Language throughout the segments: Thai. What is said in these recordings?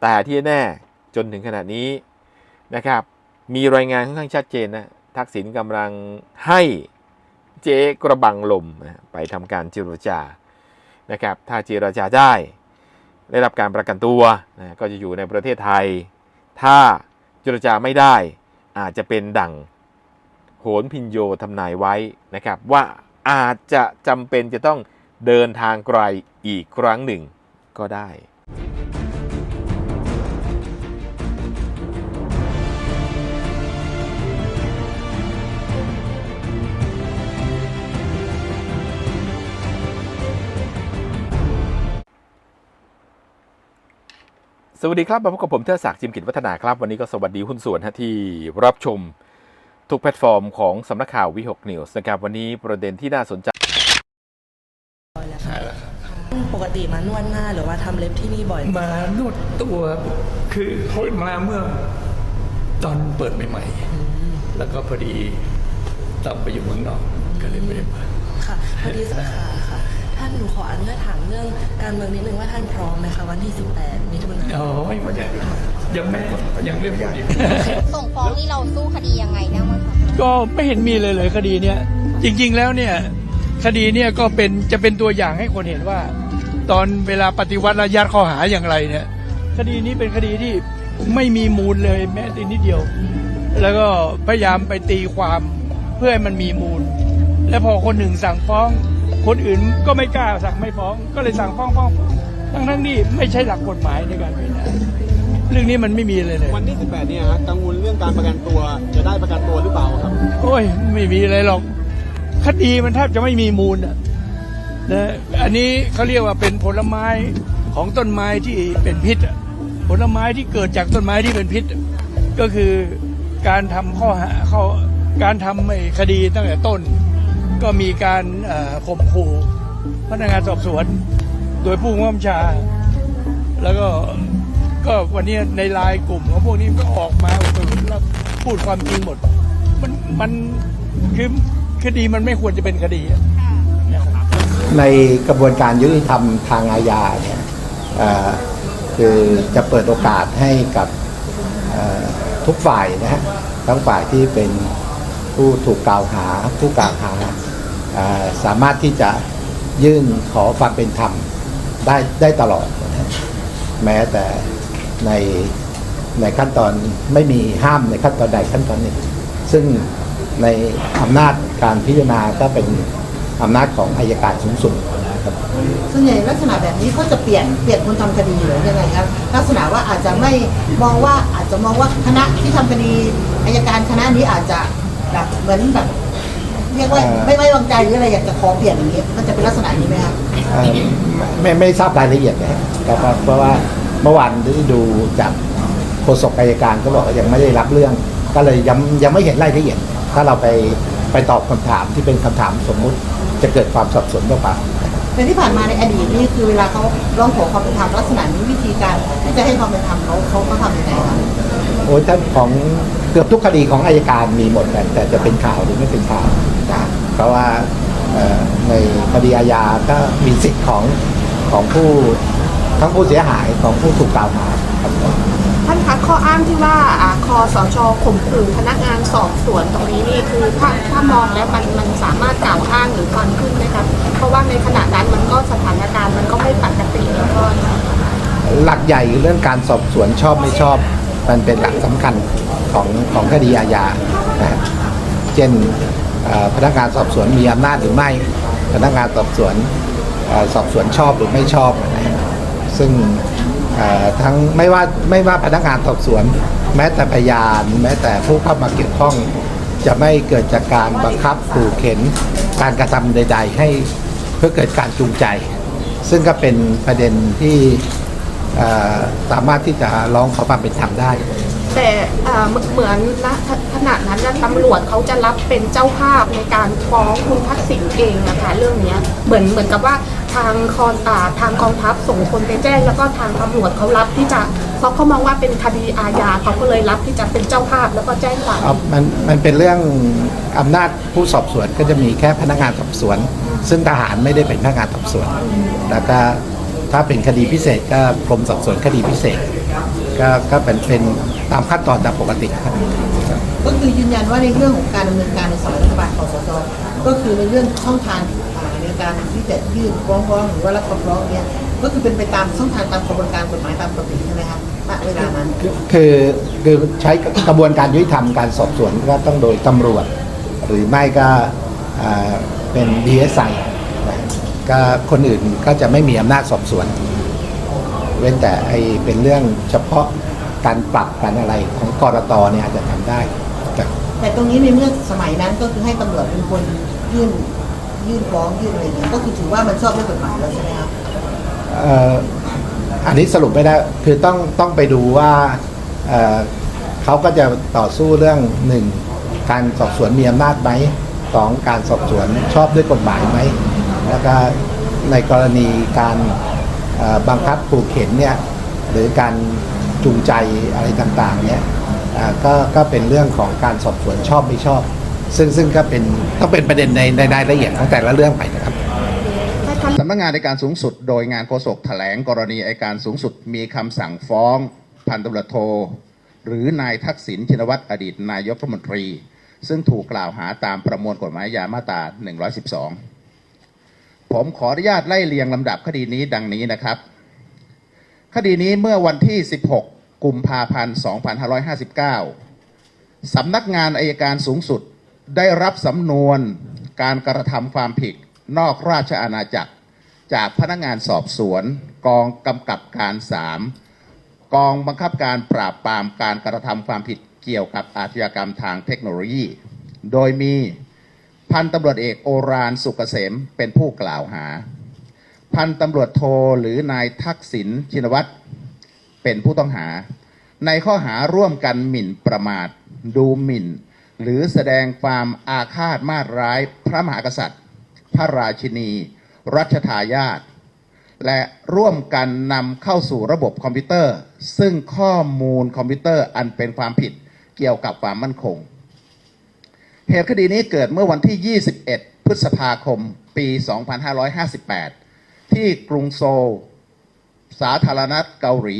แต่ที่แน่จนถึงขณะนี้นะครับ มีรายงานค่อนข้างชัดเจนนะ ทักษิณกำลังให้เจ๊กระบังลมไปทำการเจรจานะครับ ถ้าเจรจาได้ ได้รับการประกันตัวนะก็จะอยู่ในประเทศไทย ถ้าเจรจาไม่ได้อาจจะเป็นดั่งโหนพินโยทำนายไว้นะครับ ว่าอาจจะจำเป็นจะต้องเดินทางไกลอีกครั้งหนึ่งก็ได้ สวัสดีครับมาพบกับผมเทอศักดิ์จิมกิจวัฒนาครับ วันนี้ก็สวัสดีหุ้นส่วนที่รับชมทุกแพลตฟอร์มของสำนักข่าววิหกนิวส์นะครับวันนี้ประเด็นที่น่าสนใจปกติมานวดหน้าหรือว่าทำเล็บที่นี่บ่อย มานวดตัวคือเขามาเมื่อตอนเปิดใหม่ๆแล้วก็พอดีต้องไปอยู่เมืองนอกก็เลยไม่ได้มาค่ะพอดีสักค่ะค่ะท่านหนูขออนุญาตถามเรื่องการเมืองนิดนึงว่าท่านพร้อมไหมคะวันที่ 18 มิถุนายนอ๋อไม่ยังยังไม่ยังไม่พูดอีกส่งฟ้องนี่เราสู้คดียังไงได้บ้างคะก็ไม่เห็นมีเลยเลยคดีเนี้ยจริง ๆ แล้วเนี่ยคดีเนี่ยก็เป็นจะเป็นตัวอย่างให้คนเห็นว่า ตอนเวลาปฏิวัติและยัดข้อหาอย่างไรเนี่ยคดีนี้เป็นคดีที่ไม่มีมูลเลยแม้แต่นิดเดียว แล้วก็พยายามไปตีความเพื่อให้มันมีมูล และพอคนหนึ่งสั่งฟ้อง คนอื่นก็ไม่กล้าสั่งไม่ฟ้อง ก็เลยสั่งฟ้องฟ้องทั้งทั้งๆที่ไม่ใช่หลักกฎหมายในการพิจารณาเรื่องนี้มันไม่มีเลยเลยวันที่ 18 เนี่ยฮะกังวลเรื่องการประกันตัวจะได้ประกันตัวหรือเปล่าครับ โอ้ยไม่มีอะไรหรอกคดีมันแทบจะไม่มีมูลอะนะอันนี้เขาเรียกว่าเป็นผลไม้ของต้นไม้ที่เป็นพิษอะผลไม้ที่เกิดจากต้นไม้ที่เป็นพิษอะก็คือการทำข้อหาข้อการทำไอ้คดีตั้งแต่ต้น ก็มีการข่มขู่พนักงานสอบสวน โดยผู้บังคับบัญชา แล้วก็ก็วันนี้ในไลน์กลุ่มของพวกนี้ก็ออกมาแล้วพูดความจริงหมด มันมันคือคดีมันไม่ควรจะเป็นคดี ในกระบวนการยุติธรรมทางอาญาเนี่ยคือจะเปิดโอกาสให้กับทุกฝ่ายนะฮะทั้งฝ่ายที่เป็นผู้ถูกกล่าวหาผู้กล่าวหา สามารถที่จะยื่นขอความเป็นธรรมได้ได้ตลอด แม้แต่ในในขั้นตอนไม่มีห้ามในขั้นตอนใดขั้นตอนหนึ่ง ซึ่งในอำนาจการพิจารณาก็เป็นอำนาจของอายการสูงสุดนะครับส่วนใหญ่ลักษณะแบบนี้เขาจะเปลี่ยนเปลี่ยนคนทำคดีหรือยังไงครับ ลักษณะว่าอาจจะไม่มองว่าอาจจะมองว่าคณะที่ทำคดีอายการคณะนี้อาจจะแบบเหมือนแบบ เรียกว่าเอ่อไม่ไว้วางใจหรืออะไรอยากจะขอเปลี่ยนอย่างนี้มันจะเป็นลักษณะนี้ไหมครับเอ่อไม่ไม่ทราบรายละเอียดนะครับเพราะว่าเมื่อวานได้ดูจากโฆษกอายการก็บอกว่ายังไม่ได้รับเรื่อง ก็เลยยังยังไม่เห็นรายละเอียด ถ้าเราไปไปตอบคำถามที่เป็นคำถามสมมุติจะเกิดความสับสนเปล่าๆแต่ที่ผ่านมาในอดีตนี่คือเวลาเขาร้องขอความเป็นธรรมลักษณะนี้วิธีการที่จะให้ความเป็นธรรมเขาเขาเขาทำยังไงครับโอ้ยท่านของเกือบทุกคดีของอายการมีหมดแต่แต่จะเป็นข่าวหรือไม่เป็นข่าวนะ เพราะว่าในคดีอาญาก็มีสิทธิ์ของของผู้ทั้งผู้เสียหายของผู้ถูกกล่าวหาครับท่านคะข้ออ้างที่ว่าอคอสชข่มขู่พนักงานสอบสวนตรงนี้นี่คือถ้าถ้ามองแล้วมันมันสามารถกล่าวอ้างหรือฟังขึ้นไหมครับเพราะว่าในขณะนั้นมันก็สถานการณ์มันก็ไม่ปกติแล้วก็หลักใหญ่เรื่องการสอบสวนชอบไม่ชอบ มันเป็นหลักสำคัญของของคดีอาญานะเช่นเอ่อ พนักงานสอบสวนมีอำนาจหรือไม่ พนักงานสอบสวนอสอบสวนชอบหรือไม่ชอบนะซึ่งทั้งไม่ว่าไม่ว่าพนักงานสอบสวน แม้แต่พยาน แม้แต่ผู้เข้ามาเกี่ยวข้อง จะไม่เกิดจากการบังคับขู่เข็นการกระทำใด ๆ ให้เพื่อเกิดการจูงใจ ซึ่งก็เป็นประเด็นที่สามารถที่จะร้องขอความเป็นธรรมได้ แต่เหมือนนณขณะนั้นตำรวจเขาจะรับเป็นเจ้าภาพในการฟ้องคุณทักษิณเองนะคะเรื่องนี้เหมือนเหมือนกับว่าทางคอนอ่าทางกองทัพส่งคนไปแจ้ง แล้วก็ทางตำรวจเขารับที่จะเพราะเขามองว่าเป็นคดีอาญาเขาก็เลยรับที่จะเป็นเจ้าภาพแล้วก็แจ้งความมันมันเป็นเรื่องอำนาจผู้สอบสวนก็จะมีแค่พนักงานสอบสวน ซึ่งทหารไม่ได้เป็นพนักงานสอบสวน แล้วก็ถ้าเป็นคดีพิเศษก็กรมสอบสวนคดีพิเศษ ก็ก็เป็นเป็น ตามขั้นตอนตามปกติครับก็คือยืนยันว่าในเรื่องของการดำเนินการในสมัยรัฐบาลคอสชก็คือในเรื่องช่องทางอ่าในการที่จะยื่นฟ้องร้องหรือว่ารับคำร้องเนี่ยก็คือเป็นไปตามช่องทางตามกระบวนการกฎหมายตามปกติใช่ไหมครับณเวลานั้นคือคือใช้กระบวนการยุติธรรมการสอบสวนก็ต้องโดยตำรวจ หรือไม่ก็อ่าเป็น DSI นะก็คนอื่นก็จะไม่มีอำนาจสอบสวน เว้นแต่ไอเป็นเรื่องเฉพาะ การปรับการอะไรของกรตเนี่ยอาจจะทำได้แต่แต่ตรงนี้ในเมื่อสมัยนั้นก็คือให้ตำรวจเป็นคนยื่นยื่นฟ้องยื่นอะไรอย่างเงี้ยก็คือถือว่ามันชอบด้วยกฎหมายแล้วใช่ไหมครับเอ่ออันนี้สรุปไม่ได้คือต้องต้องไปดูว่าเอ่อเขาก็จะต่อสู้เรื่องหนึ่งการสอบสวนมีอำนาจไหมสองการสอบสวนชอบด้วยกฎหมายไหมแล้วก็ในกรณีการเอ่อบังคับผูกเข็นเนี่ยหรือการ จูงใจอะไรต่างๆเนี่ยอ่าก็ก็เป็นเรื่องของการสอบสวนชอบไม่ชอบ ซึ่งซึ่งก็เป็นต้องเป็นประเด็นในในรายละเอียดของแต่ละเรื่องไปนะครับสำนักงานในการสูงสุดโดยงานโฆษกแถลงกรณีอัยการสูงสุดมีคำสั่งฟ้อง พันตำรวจโท หรือนายทักษิณชินวัตรอดีตนายกรัฐมนตรี ซึ่งถูกกล่าวหาตามประมวลกฎหมายยามาตรา 112 ผมขออนุญาตไล่เรียงลำดับคดีนี้ดังนี้นะครับ คดีนี้เมื่อวันที่ 16 กุมภาพันธ์ 2559 สำนักงานอายการสูงสุดได้รับสำนวนการกระทำความผิดนอกราชอาณาจักร จากพนักงานสอบสวน กองกำกับการ 3 กองบังคับการปราบปรามการกระทำความผิดเกี่ยวกับอาชญากรรมทางเทคโนโลยี โดยมีพันตำรวจเอกโอรานสุกเกษมเป็นผู้กล่าวหา พันตำรวจโทหรือนายทักษิณชินวัตรเป็นผู้ต้องหา ในข้อหาร่วมกันหมิ่นประมาท ดูหมิ่น หรือแสดงความอาฆาตมาร้าย พระมหากษัตริย์ พระราชินี รัชทายาทและร่วมกันนำเข้าสู่ระบบคอมพิวเตอร์ ซึ่งข้อมูลคอมพิวเตอร์อันเป็นความผิดเกี่ยวกับความมั่นคง เหตุคดีนี้เกิดเมื่อวันที่ 21 พฤษภาคม ปี 2558 ที่กรุงโซล สาธารณรัฐเกาหลี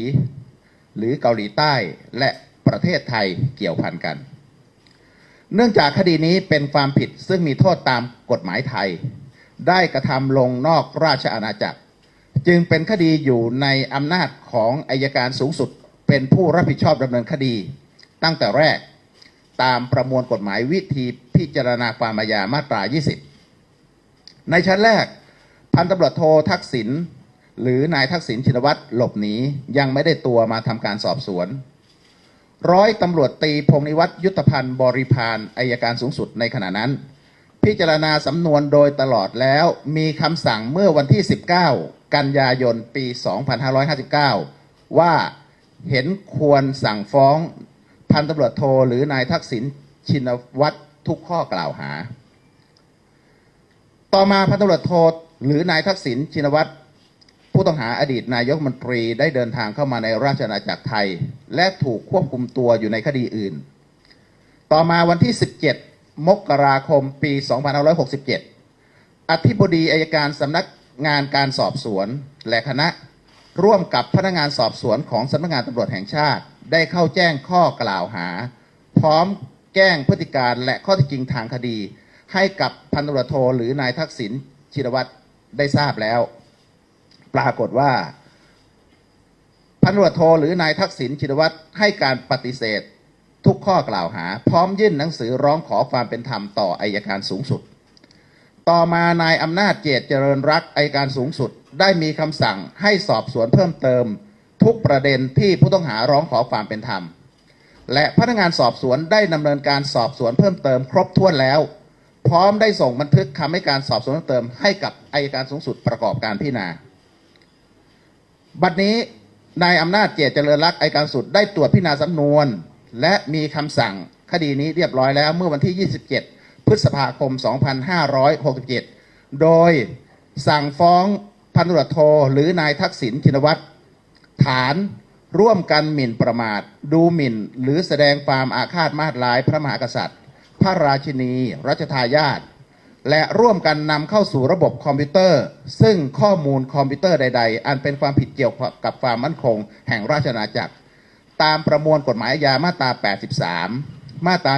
หรือเกาหลีใต้และประเทศไทยเกี่ยวพันกัน เนื่องจากคดีนี้เป็นความผิดซึ่งมีโทษตามกฎหมายไทย ได้กระทำลงนอกราชอาณาจักร จึงเป็นคดีอยู่ในอำนาจของอายการสูงสุด เป็นผู้รับผิดชอบดำเนินคดี ตั้งแต่แรกตามประมวลกฎหมายวิธีพิจารณาความอาญามาตรา 20 ในชั้นแรก พันตำรวจโททักษิณหรือนายทักษิณชินวัตรหลบหนียังไม่ได้ตัวมาทำการสอบสวน ร้อยตำรวจตีพงนิวัตรยุทธพันธ์บริพานอายการสูงสุดในขณะนั้น พิจารณาสำนวนโดยตลอดแล้วมีคำสั่งเมื่อวันที่ 19 กันยายนปี 2559 ว่าเห็นควรสั่งฟ้องพันตำรวจโทหรือนายทักษิณชินวัตรทุกข้อกล่าวหา ต่อมาพันตำรวจโท หรือนายทักษิณชินวัตรผู้ต้องหาอดีตนายกมนตรีได้เดินทางเข้ามาในราชอาณาจักรไทย และถูกควบคุมตัวอยู่ในคดีอื่น ต่อมาวันที่ 17 มกราคมปี 2567 อธิบดีอายการสำนักงานการสอบสวนและคณะ ร่วมกับพนักงานสอบสวนของสำนักงานตำรวจแห่งชาติ ได้เข้าแจ้งข้อกล่าวหา พร้อมแจ้งพฤติการและข้อเท็จจริงทางคดี ให้กับพันตำรวจโทหรือนายทักษิณชินวัตร ได้ทราบแล้ว ปรากฏว่า พันตรวจโทหรือนายทักษิณชินวัตรให้การปฏิเสธทุกข้อกล่าวหา พร้อมยื่นหนังสือร้องขอความเป็นธรรมต่ออายการสูงสุด ต่อมานายอำนาจเจตเจริญรักอายการสูงสุด ได้มีคำสั่งให้สอบสวนเพิ่มเติม ทุกประเด็นที่ผู้ต้องหาร้องขอความเป็นธรรม และพนักงานสอบสวนได้ดำเนินการสอบสวนเพิ่มเติมครบถ้วนแล้ว พร้อมได้ส่งบันทึกคำให้การสอบสวนเพิ่มเติม ให้กับอายการสูงสุดประกอบการพิจารณา บัดนี้นายอำนาจเจตเจริญรักษ์อายการสุดได้ตรวจพิจารณาสำนวน และมีคำสั่งคดีนี้เรียบร้อยแล้วเมื่อวันที่ 27 พฤษภาคม 2567 โดยสั่งฟ้องพันตำรวจโทหรือนายทักษิณชินวัตรฐานร่วมกันหมิ่นประมาท ดูหมิ่น หรือแสดงความอาฆาตมาตร้ายพระมหากษัตริย์ พระราชินีรัชทายาทและร่วมกันนำเข้าสู่ระบบคอมพิวเตอร์ ซึ่งข้อมูลคอมพิวเตอร์ใด ๆ อันเป็นความผิดเกี่ยวกับความมั่นคง แห่งราชอาณาจักร ตามประมวลกฎหมายอาญามาตรา 83 มาตรา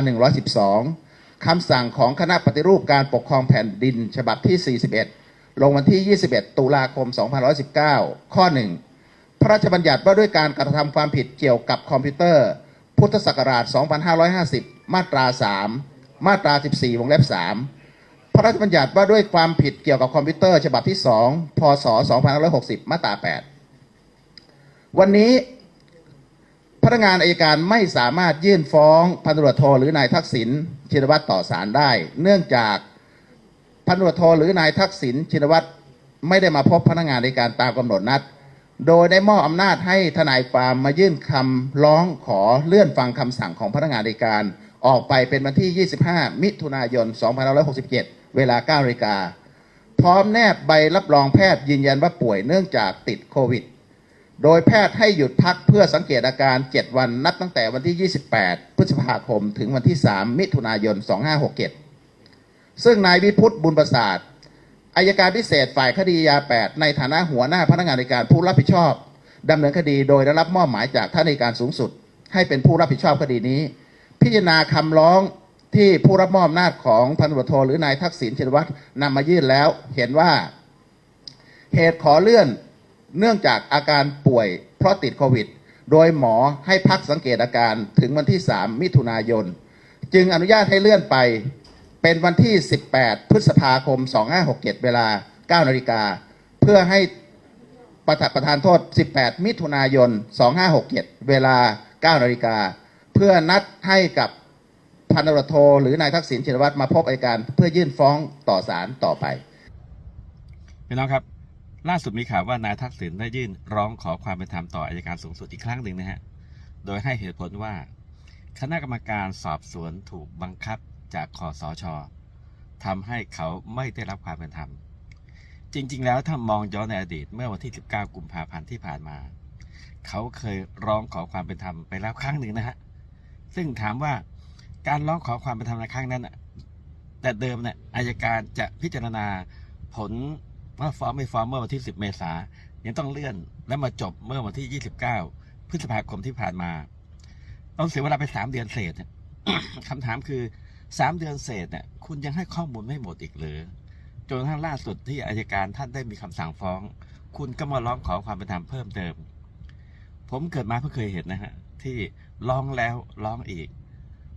112 คำสั่งของคณะปฏิรูปการปกครองแผ่นดินฉบับที่ 41 ลงวันที่ 21 ตุลาคม 2519 ข้อ 1 พระราชบัญญัติว่าด้วยการกระทำความผิดเกี่ยวกับคอมพิวเตอร์ พุทธศักราช 2550 มาตรา 3 มาตรา 14 วงเล็บ 3 พระราชบัญญัติว่าด้วยความผิดเกี่ยวกับคอมพิวเตอร์ฉบับที่ 2 พศ 2560 มาตรา 8 วันนี้พนักงานอายการไม่สามารถยื่นฟ้องพันตำรวจโทหรือนายทักษิณชินวัตรต่อศาลได้ เนื่องจากพันตำรวจโทหรือนายทักษิณชินวัตรไม่ได้มาพบพนักงานในการตามกำหนดนัด โดยได้มอบอำนาจให้ทนายความมายื่นคำร้องขอเลื่อนฟังคำสั่งของพนักงานในการ ออกไปเป็นวันที่ 25 มิถุนายน 2567 เวลา9นาฬิกา พร้อมแนบใบรับรองแพทย์ยืนยันว่าป่วยเนื่องจากติดโควิด โดยแพทย์ให้หยุดพักเพื่อสังเกตอาการ 7 วันนับตั้งแต่วันที่ 28 พฤษภาคม ถึงวันที่ 3 มิถุนายน 2567 ซึ่งนายวิพุทธบุญประสาทอายการพิเศษฝ่ายคดียา 8 ในฐานะหัวหน้าพนักงานในการผู้รับผิดชอบดำเนินคดีโดยได้รับมอบหมายจากท่านในการสูงสุด ให้เป็นผู้รับผิดชอบคดีนี้ พิจารณาคำร้องที่ผู้รับมอบอำนาจของพันตำรวจโทหรือนายทักษิณชินวัตรนำมายื่นแล้ว เห็นว่าเหตุขอเลื่อนเนื่องจากอาการป่วยเพราะติดโควิด โดยหมอให้พักสังเกตอาการถึงวันที่ 3 มิถุนายน จึงอนุญาตให้เลื่อนไปเป็นวันที่ 18 พฤษภาคม 2567 เวลา 9 นาฬิกา เพื่อให้ประธานประธานโทษ 18 มิถุนายน 2567 เวลา 9 นาฬิกา พื่อนัดให้กับพันตำรวจโทหรือนายทักษิณชินวัตรมาพบอัยการ เพื่อยื่นฟ้องต่อศาลต่อไปพี่น้องครับ ล่าสุดมีข่าวว่านายทักษิณได้ยื่นร้องขอความเป็นธรรมต่ออายการสูงสุดอีกครั้งหนึ่งนะฮะโดยให้เหตุผลว่า คณะกรรมการสอบสวนถูกบังคับจากคอสชทำให้เขาไม่ได้รับความเป็นธรรม จริง ๆ แล้วถ้ามองย้อนในอดีตเมื่อวันที่ 19 กุมภาพันธ์ที่ผ่านมา เขาเคยร้องขอความเป็นธรรมไปแล้วครั้งหนึ่งนะฮะ ซึ่งถามว่าการร้องขอความเป็นธรรมในครั้งนั้นแต่เดิมเนี่ยอายการจะพิจารณาผลว่าฟ้องไม่ฟ้องเมื่อวันที่ 10 เมษายนยังต้องเลื่อนและมาจบเมื่อวันที่ 29 พฤษภาคมที่ผ่านมาต้องเสียเวลาไป 3 เดือนเศษคำถามคือ 3 เดือนเศษเนี่ยคุณยังให้ข้อมูลไม่หมดอีกหรือจนทั่งล่าสุดที่อายการท่านได้มีคำสั่งฟ้อง คุณก็มาร้องขอความเป็นธรรมเพิ่มเติม ผมเกิดมาเพิ่งเคยเห็นนะฮะที่ ร้องแล้วร้องอีก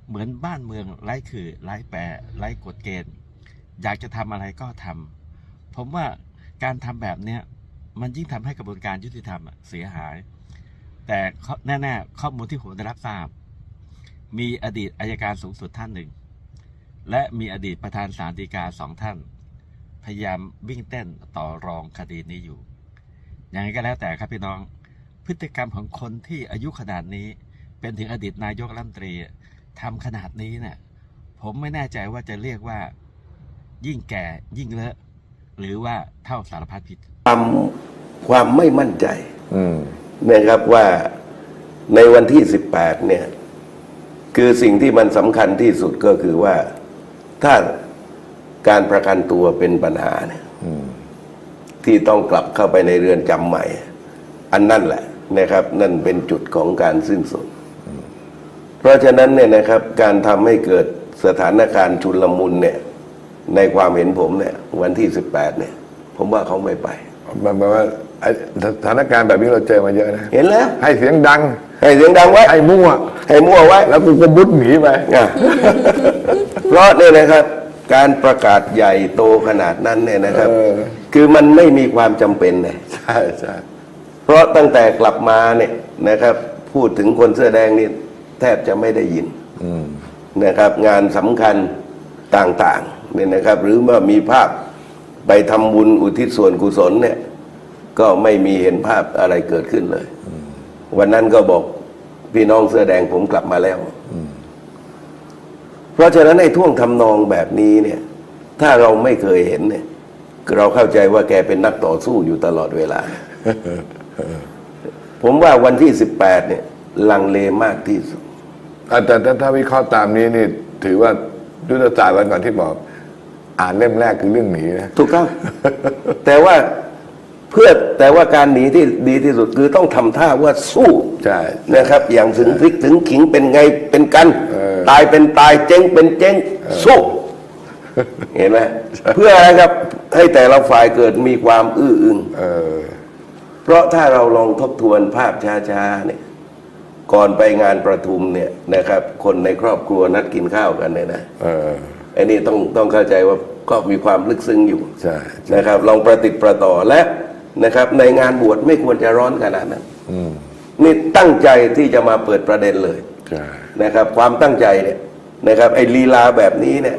เหมือนบ้านเมืองไร้คือไร้แปรไร้กฎเกณฑ์ อยากจะทำอะไรก็ทำผมว่าการทำแบบเนี้ยมันยิ่งทำให้กระบวนการยุติธรรมเสียหาย แต่แน่ๆข้อมูลที่ผมได้รับทราบ มีอดีตอายการสูงสุดท่านหนึ่ง และมีอดีตประธานศาลฎีกาสองท่าน พยายามวิ่งเต้นต่อรองคดีนี้อยู่อย่างไรก็แล้วแต่ครับพี่น้องพฤติกรรมของคนที่อายุขนาดนี้ เป็นถึงอดีตนายกรัฐมนตรีทำขนาดนี้เนี่ยผมไม่แน่ใจว่าจะเรียกว่ายิ่งแก่ยิ่งเลอะ หรือว่าเท่าสารพัดผิด ความความไม่มั่นใจอืมนะครับว่าในวันที่18เนี่ย คือสิ่งที่มันสำคัญที่สุดก็คือว่าถ้าการประกันตัวเป็นปัญหาเนี่ยอืมที่ต้องกลับเข้าไปในเรือนจำใหม่ อันนั่นแหละนะครับ นั่นเป็นจุดของการสิ้นสุด เพราะฉะนั้นเนี่ยนะครับการทำให้เกิดสถานการณ์ชุลมุนเนี่ยในความเห็นผมเนี่ยวันที่ 18 เนี่ย ผมว่าเขาไม่ไป มันแปลว่าไอ้สถานการณ์แบบนี้เราเจอมาเยอะนะ เห็นแล้ว ให้เสียงดัง ให้เสียงดังไว้ ให้มั่ว ให้มั่วไว้ แล้วกูก็บุดหนีไปอะเพราะเนี่ยนะครับ การประกาศใหญ่โตขนาดนั้นเนี่ยนะครับ เออ คือมันไม่มีความจำเป็นเลยใช่ใช่เพราะตั้งแต่กลับมาเนี่ยนะครับ พูดถึงคนเสื้อแดงนี่แทบจะไม่ได้ยินอืมนะครับ งานสำคัญต่างๆเนี่ยนะครับ หรือว่ามีภาพไปทำบุญอุทิศส่วนกุศลเนี่ย ก็ไม่มีเห็นภาพอะไรเกิดขึ้นเลย วันนั้นก็บอกพี่น้องเสื้อแดงผมกลับมาแล้ว เพราะฉะนั้นไอ้ท่วงทำนองแบบนี้เนี่ย ถ้าเราไม่เคยเห็นเนี่ย เราเข้าใจว่าแกเป็นนักต่อสู้อยู่ตลอดเวลา ผมว่าวันที่สิบแปดเนี่ย ลังเลมากที่สุดอะ แต่แต่ถ้าวิเคราะห์ตามนี้นี่ถือว่ายุทธศาสตร์วันก่อนที่บอก อ่านเล่มแรกคือเรื่องหนีนะถูกต้อง แต่ว่าเพื่อแต่ว่าการหนีที่ดีที่สุดคือต้องทำท่าว่าสู้ใช่นะครับ อย่างถึงพริกถึงขิงเป็นไงเป็นกันเออตายเป็นตายเจ๊งเป็นเจ๊งสู้เห็นไหมเพื่ออะไรครับให้แต่ละฝ่ายเกิดมีความอื้ออึงเออเพราะถ้าเราลองทบทวนภาพช้าๆเนี่ย ก่อนไปงานประทุมเนี่ยนะครับ คนในครอบครัวนัดกินข้าวกันเนี่ยนะเออไอ้นี่ต้องต้องเข้าใจว่าก็มีความลึกซึ้งอยู่ใช่นะครับ ลองประติดประต่อและนะครับ ในงานบวชไม่ควรจะร้อนขนาดนั้นอืมนี่ตั้งใจที่จะมาเปิดประเด็นเลยใช่นะครับ ความตั้งใจเนี่ยนะครับ ไอ้ลีลาแบบนี้เนี่ย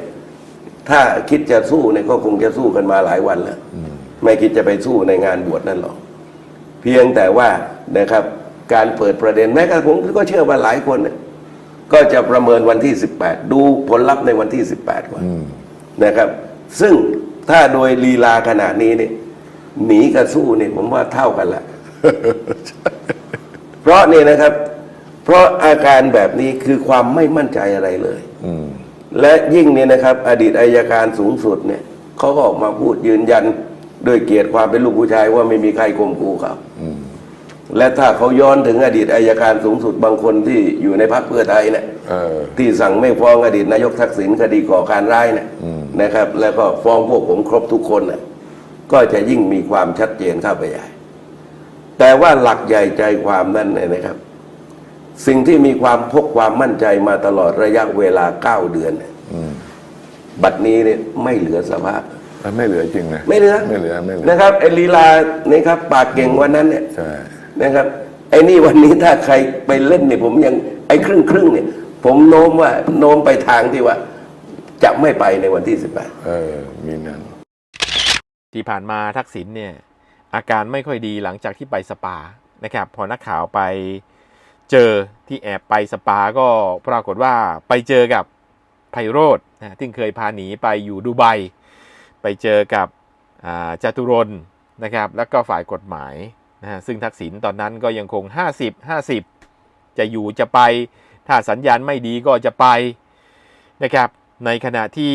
ถ้าคิดจะสู้เนี่ยก็คงจะสู้กันมาหลายวันแล้วไม่คิดจะไปสู้ในงานบวชนั่นหรอก เพียงแต่ว่านะครับ การเปิดประเด็นแม้กระทั่งผมก็เชื่อว่าหลายคนเนี่ยก็จะประเมินวันที่ 18 ดูผลลัพธ์ในวันที่ 18 ก่อนอืมนะครับ ซึ่งถ้าโดยลีลาขนาดนี้เนี่ยหนีกับสู้เนี่ยผมว่าเท่ากันละเพราะนี่นะครับ เพราะอาการแบบนี้คือความไม่มั่นใจอะไรเลยอืมและยิ่งเนี่ยนะครับ อดีตอายการสูงสุดเนี่ยเขาก็ออกมาพูดยืนยัน ด้วยเกียรติความเป็นลูกผู้ชายว่าไม่มีใครข่มขู่เขาอืม และถ้าเขาย้อนถึงอดีตอายการสูงสุดบางคนที่อยู่ในพรรคเพื่อไทยเนี่ยเออ ที่สั่งไม่ฟ้องอดีตนายกทักษิณคดีก่อการร้ายเนี่ยอืม นะครับ แล้วก็ฟ้องพวกผมครบทุกคนน่ะก็จะยิ่งมีความชัดเจนเข้าไปใหญ่ แต่ว่าหลักใหญ่ใจความนั้นเนี่ยนะครับ สิ่งที่มีความพกความมั่นใจมาตลอดระยะเวลาเก้าเดือนเนี่ยอืมบัดนี้เนี่ยไม่เหลือสภาพมันไม่เหลือจริงนะ ไม่เหลือไม่เหลือไม่เหลือ นะครับไอ้ลีลานี่ครับ ปากเก่งวันนั้นเนี่ย ใช่ นะครับไอ้นี่วันนี้ถ้าใครไปเล่นเนี่ยผมยังไอ้ครึ่งครึ่งๆเนี่ย ผมโน้มว่าโน้มไปทางที่ว่า จะไม่ไปในวันที่สิบแปดเออ มีนั่นที่ผ่านมาทักษิณเนี่ย อาการไม่ค่อยดีหลังจากที่ไปสปานะครับพอนักข่าวไปเจอที่แอบไปสปาก็ปรากฏว่าไปเจอกับไพโรธนะที่เคยพาหนีไปอยู่ดูไบไปเจอกับอ่าจตุรนต์นะครับ แล้วก็ฝ่ายกฎหมาย นะฮะซึ่งทักษิณตอนนั้นก็ยังคง 50 50 จะอยู่จะไป ถ้าสัญญาณไม่ดีก็จะไปนะครับ ในขณะที่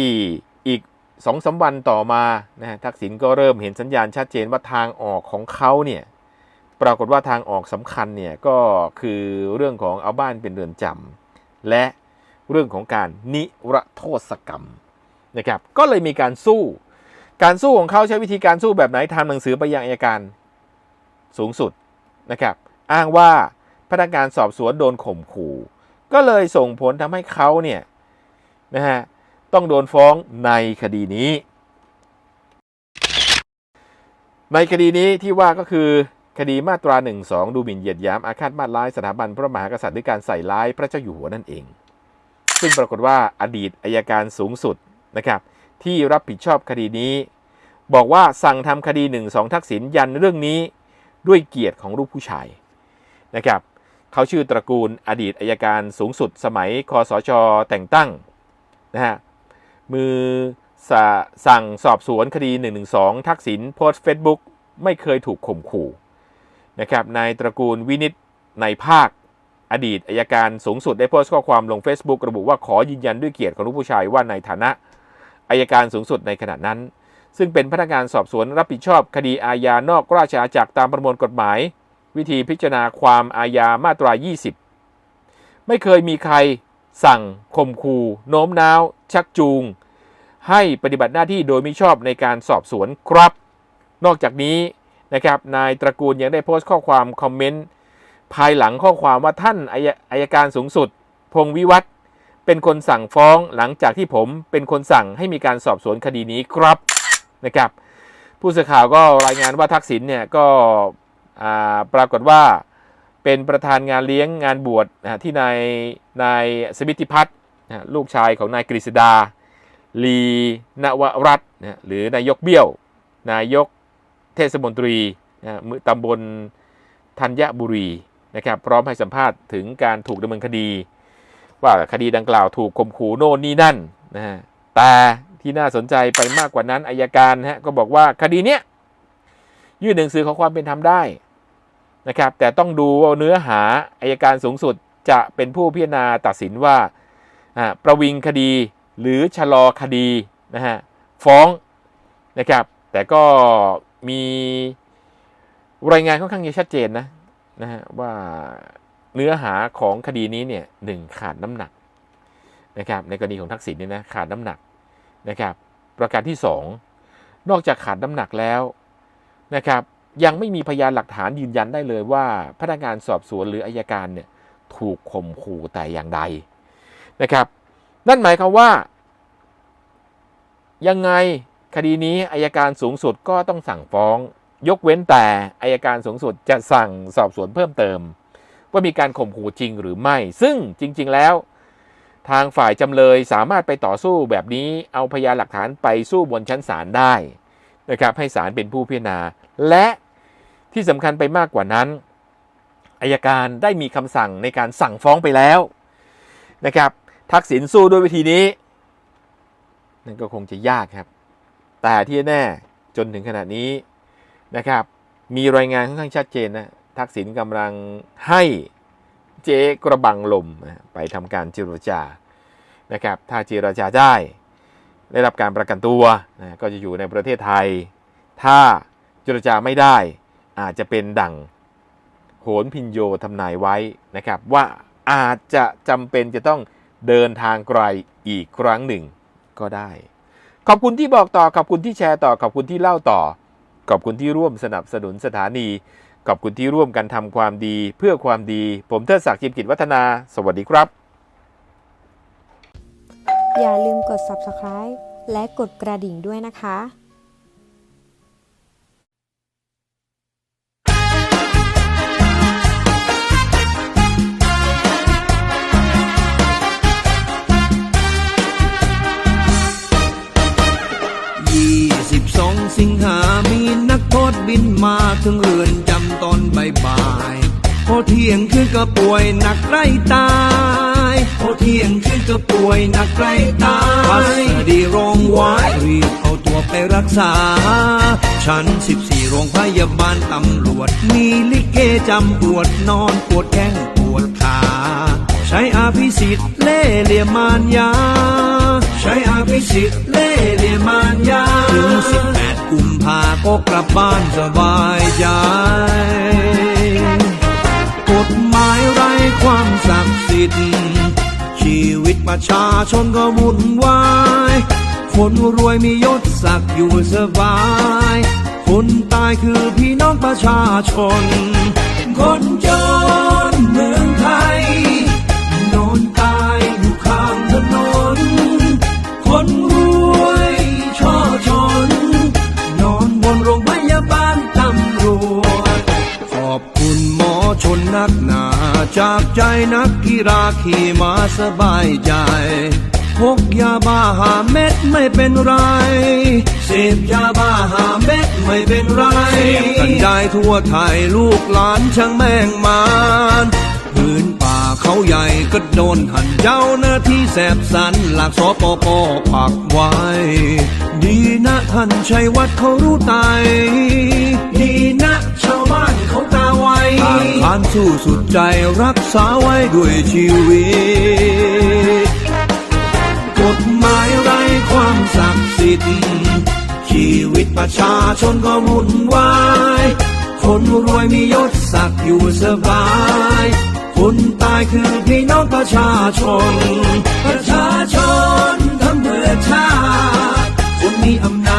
อีกสองสามวันต่อมานะทักษิณก็เริ่มเห็นสัญญาณชัดเจนว่าทางออกของเขาเนี่ยปรากฏว่าทางออกสำคัญเนี่ยก็คือเรื่องของเอาบ้านเป็นเรือนจำและเรื่องของการนิรโทษกรรมนะครับก็เลยมีการสู้ การสู้ของเขาใช้วิธีการสู้แบบไหนทำหนังสือไปยังอัยการ สูงสุดนะครับ อ้างว่าพนักงานสอบสวนโดนข่มขู่ ก็เลยส่งผลทำให้เขาเนี่ยนะฮะต้องโดนฟ้องในคดีนี้ ในคดีนี้ที่ว่าก็คือคดีมาตรา 1 2 ดูหมิ่นเหยียดยามอาฆาตมาตร้ายสถาบันพระมหากษัตริย์ด้วยการใส่ร้ายพระเจ้าอยู่หัวนั่นเอง ซึ่งปรากฏว่าอดีตอายการสูงสุดนะครับที่รับผิดชอบคดีนี้ บอกว่าสั่งทำคดี 1 2 ทักษิณยันเรื่องนี้ ด้วยเกียรติของลูกผู้ชายนะครับเขาชื่อตระกูลอดีตอายการสูงสุดสมัยคอสชแต่งตั้งนะฮะมือสสั่งสอบสวนคดี 112 ทักษิณโพสต์เฟซบุ๊กไม่เคยถูกข่มขู่นะครับนายตระกูลวินิตในภาคอดีตอายการสูงสุดได้โพสต์ข้อความลง Facebook ระบุว่าขอยืนยันด้วยเกียรติของลูกผู้ชายว่าในฐานะอายการสูงสุดในขณะนั้น ซึ่งเป็นพนักงานสอบสวนรับผิดชอบคดีอาญานอกราชอาณาจักรตามประมวลกฎหมาย วิธีพิจารณาความอาญามาตรา 20 ไม่เคยมีใคร สั่งข่มขู่โน้มน้าว ชักจูง ให้ปฏิบัติหน้าที่โดยมิชอบในการสอบสวนครับ นอกจากนี้นะครับนายตระกูลยังได้โพสต์ข้อความคอมเมนต์ภายหลังข้อความว่าท่านอายอายการสูงสุด พงวิวัฒเป็นคนสั่งฟ้องหลังจากที่ผมเป็นคนสั่งให้มีการสอบสวนคดีนี้ครับ นะครับ ผู้สื่อข่าวก็รายงานว่าทักษิณเนี่ยก็ปรากฏว่าเป็นประธานงานเลี้ยงงานบวชที่นายนายสมิทธิพัฒน์ลูกชายของนายกฤษดา ลีนวรัตน์หรือนายกเบี้ยว นายกเทศมนตรีมือตำบลธัญบุรีนะครับพร้อมให้สัมภาษณ์ถึงการถูกดำเนินคดี ว่าคดีดังกล่าวถูกข่มขู่โน่นนี่นั่นนะฮะแต่ ที่น่าสนใจไปมากกว่านั้นอายการฮะก็บอกว่าคดีเนี้ยยื่นหนังสือขอความเป็นธรรมได้นะครับ แต่ต้องดูว่าเนื้อหาอายการสูงสุดจะเป็นผู้พิจารณาตัดสินว่าประวิงคดีหรือชะลอคดีนะฮะฟ้องนะครับ แต่ก็มีรายงานค่อนข้างจะชัดเจนนะนะฮะว่าเนื้อหาของคดีนี้เนี่ยหนึ่งขาดน้ำหนักนะครับในกรณีของทักษิณเนี่ยนะขาดน้ำหนัก นะครับ ประการที่สองนอกจากขาดน้ำหนักแล้วนะครับยังไม่มีพยานหลักฐานยืนยันได้เลยว่าพนักงานสอบสวนหรืออายการเนี่ยถูกข่มขู่แต่อย่างใดนะครับ นั่นหมายความว่า ยังไงคดีนี้อายการสูงสุดก็ต้องสั่งฟ้อง ยกเว้นแต่อายการสูงสุดจะสั่งสอบสวนเพิ่มเติม ว่ามีการข่มขู่จริงหรือไม่ ซึ่งจริง ๆ แล้ว ทางฝ่ายจำเลยสามารถไปต่อสู้แบบนี้เอาพยานหลักฐานไปสู้บนชั้นศาลได้นะครับให้ศาลเป็นผู้พิจารณา และที่สำคัญไปมากกว่านั้นอายการได้มีคำสั่งในการสั่งฟ้องไปแล้วนะครับทักษิณสู้ด้วยวิธีนี้นั่นก็คงจะยากครับ แต่ที่แน่จนถึงขณะนี้นะครับ มีรายงานค่อนข้างชัดเจนนะทักษิณกำลังให้ เจ๊กระบังลมไปทำการเจรจานะครับ ถ้าเจรจาได้ ได้รับการประกันตัวนะก็จะอยู่ในประเทศไทย ถ้าเจรจาไม่ได้อาจจะเป็นดังโหนพินโยทำนายไว้นะครับ ว่าอาจจะจำเป็นจะต้องเดินทางไกลอีกครั้งหนึ่งก็ได้ ขอบคุณที่บอกต่อขอบคุณที่แชร์ต่อขอบคุณที่เล่าต่อ ขอบคุณที่ร่วมสนับสนุนสถานี ขอบคุณที่ร่วมกันทำความดีเพื่อความดี ผมเทิดศักดิ์จิมกิจวัฒนา สวัสดีครับ อย่าลืมกด subscribe และกดกระดิ่งด้วยนะคะ ก็ป่วยหนักใกล้ตายพอเที่ยงคืนก็ป่วยหนักใกล้ตายดีร้องไว้รีบเอาตัวไปรักษา ชั้น14โรงพยาบาลตำรวจ มีลิเกจำปวดนอนปวดแข้งปวดขาใช้อาภิสิทธิ์เล่เหลี่ยมารยา ใช้อาภิสิทธิ์เล่เหลี่ยมารยา ถึง18กุมภาก็กลับบ้านสบายใจ ฎหมายไร้ความศักดิ์สิทธิ์ ชีวิตประชาชนก็วุ่นวาย คนรวยมียศศักดิ์อยู่สบาย คนตายคือพี่น้องประชาชน คนจนเมือ นักหนา จากใจนักกีฬาขี่มาสบายใจพกยาบ้าหาเม็ดไม่เป็นไร เสพยาบ้าหาเม็ดไม่เป็นไรเสพกันได้ทั่วไทยลูกหลานช่างแม่งมานพื้นป่าเขาใหญ่ก็โดนหันเจ้าหน้าที่แสบสันหลักสปปปักไว้ ดีนะท่านชัยวัดเขารู้ไตดีนะชาวบ้านเขาตาไวานสู้สุดใจรักษาไว้ด้วยชีวิต กฎหมายไร้ความศักดิ์สิทธิ์ ชีวิตประชาชนก็วุ่นวาย คนรวยมียศศักดิ์อยู่สบาย คนตายคือพี่น้องประชาชน ประชาชนทำเพื่อชาติคนมีอำนาจ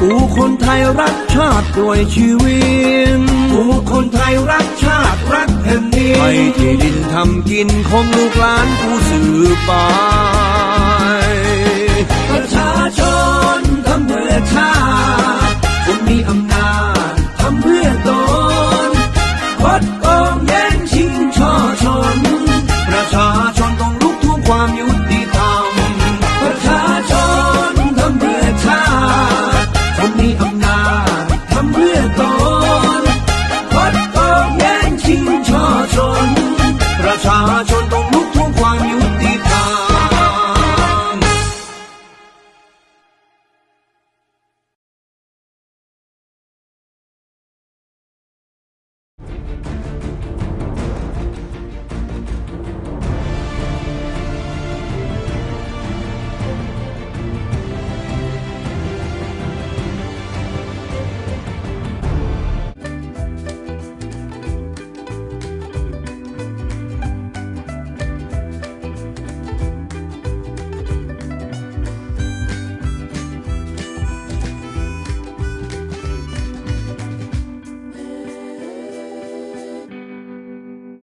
กูคนไทยรักชาติด้วยชีวิตกูคนไทยรักชาติรักแผ่นดินให้ที่ดินทำกินของลูกหลานกูสืบไปประชาชนทำเพื่อชาติคนมีอำนาจทำเพื่อตนคดโกงแย่งชิงช่อชนประชาชนต้อง ชาชนต้อง